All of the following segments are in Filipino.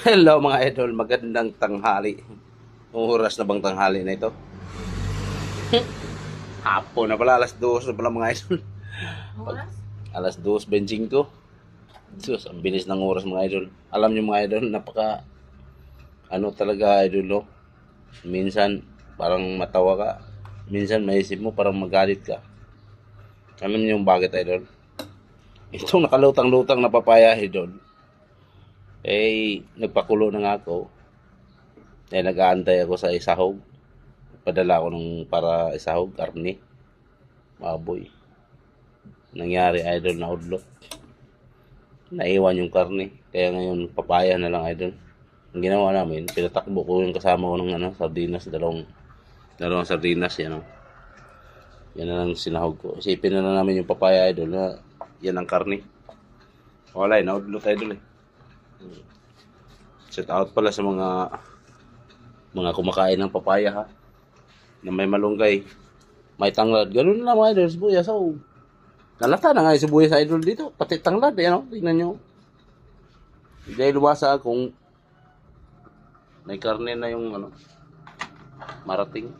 Hello mga idol, magandang tanghali. Oras na bang tanghali na ito? Hapon na pala, alas 2 na pala mga idol. Oras? Alas 2, benching ko. Sus, ang bilis ng oras mga idol. Alam niyo mga idol, napaka ano talaga idol no? Minsan parang matawa ka. Minsan maisip mo parang magalit ka. Alam niyo yung bakit idol? Itong nakalutang-lutang na papaya idol. Eh, nagpakulo na nga ako. Eh, nag-aantay ako sa isahog. Padala ko ng para isahog, karne. Baboy. Nangyari, idol, na udlot. Naiwan yung karne. Kaya ngayon, papaya na lang, idol. Ang ginawa namin, pinatakbo ko yung kasama ko ng ano, sardinas, dalawang, dalawang sardinas, yan o. Yan na lang sinahog ko. Isipin na lang namin yung papaya, idol, na yan ang karne. Wala, eh, naudlot, idol, eh. Shout out pala sa mga mga kumakain ng papaya ha. Na may malunggay, may tanglad. Ganun lang mga idol, sibuyas. So, nalata na nga yung sibuyas idol dito. Pati tanglad, yan o. Tingnan nyo. Dahil luwasa kung may karne na yung ano, marating.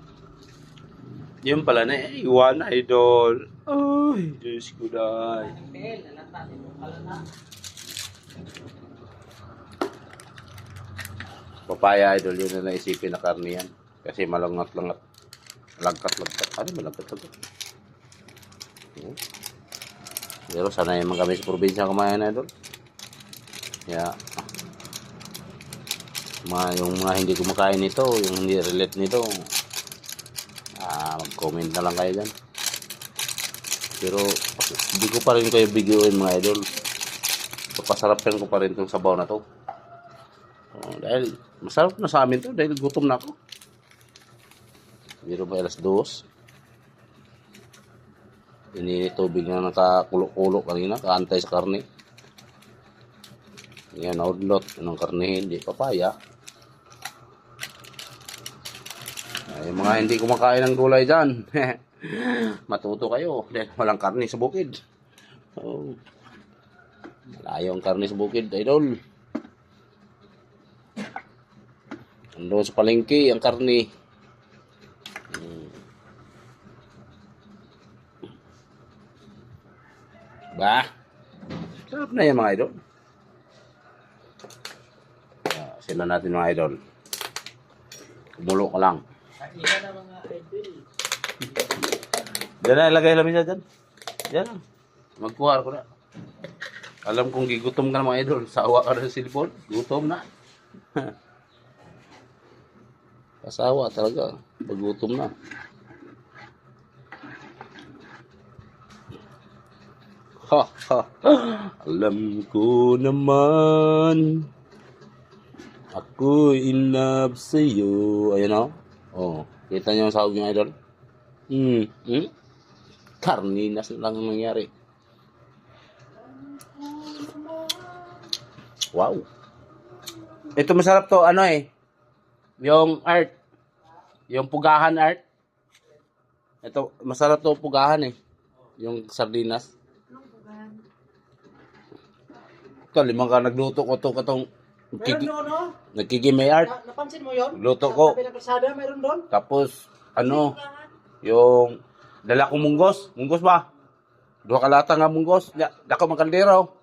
Yun pala na eh, iwan idol. Ay, Diyos ko dahil. Papaya idol, yun na naisipin na karne yan. Kasi malangat-langat. Lagkat-lagkat. Ano malagkat-lagkat? Hmm. Pero sana yung kami sa probinsya kumain idol. Kaya, mga, yung mga hindi kumakain nito, yung hindi relate nito, ah, mag-comment na lang kayo dyan. Pero, hindi ko pa rin kayo bigyan mga idol. Papasarapin ko pa rin itong sabaw na to. Oh, dahil masarap na sa amin to dahil gutom na ako. Biro ba alas dos? Ini tubig na nakakulo-kulo kanina, kaantay sa karne. Yan, naudlot. Anong karne, hindi papaya. Ay, mga hindi kumakain ng gulay dyan. Matuto kayo dahil walang karne sa bukid. Oh. Malayo ang karne sa bukid, idol. Ando sa palengke ang karne. Hmm. Ba? Sarap na yan mga idol. Ah, sila natin mga idol. Kumulo ka lang. Diyan na, ilagay lang siya dyan. Diyan lang. Magkuha ko na. Alam kong gigutom ka na mga idol. Sawa ka na sa silipon. Gutom na. Kasawa talaga. Pagutom na. Ha, ha. Alam ko naman. Ako in love sa'yo. Ayun o. Oh. Kita niyo ang sahog yung idol? Hmm. Hmm? Karninas lang ang nangyari. Wow. Ito masarap to. Ano eh. Yung art. Yung pugahan art. Ito, masarap to pugahan eh. Yung sardinas. Ito, limang ka nagluto ko to katong Meron kiki, doon, no? nagkikimay art. Na, napansin mo yon? Luto ko. Sa kalsada, meron doon? Tapos, ano, yung dala kong munggos. Munggos ba? Duha ka lata nga munggos. Dako man kaldero.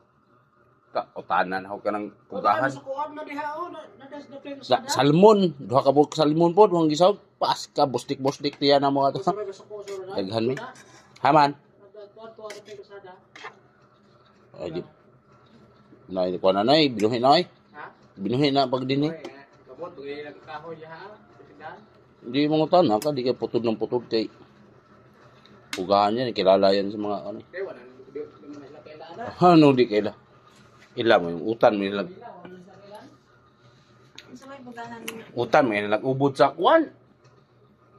Ta, o tanan ako ka ng pugahan. Sa oh, salmon. Duha ka buok salmon po. Duhang gisaw. Pas ka. Bustik-bustik tiyan na mo ato. Daghan mi. Haman. Ay, di. Nay, ko na nay. Binuhin na ay. Ha? Binuhin na pag din eh. Hindi mo tanan ka. Di ka putod ng putod kay pugahan yan. Kilala yan sa mga ano. Ano di kaila? Ila mo yung utan mo nilag Ang utan mo nilag ubod sa kwan.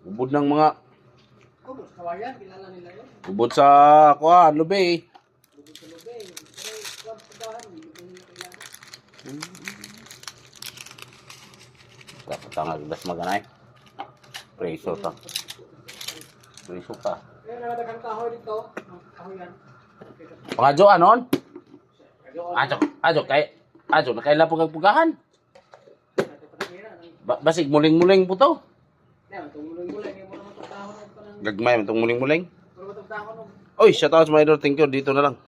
Ubod ng mga ubod sa kwan, lubay. Dapat tangag das maganay. Preso ta. Preso ang yan. Pangadyo anon? Ajok, ajok kay ajok na kaila pugag pugahan. Basig muling-muling po to. Gagmay man tong muling-muling. Oy, shout out sa mga idol, thank you dito na lang.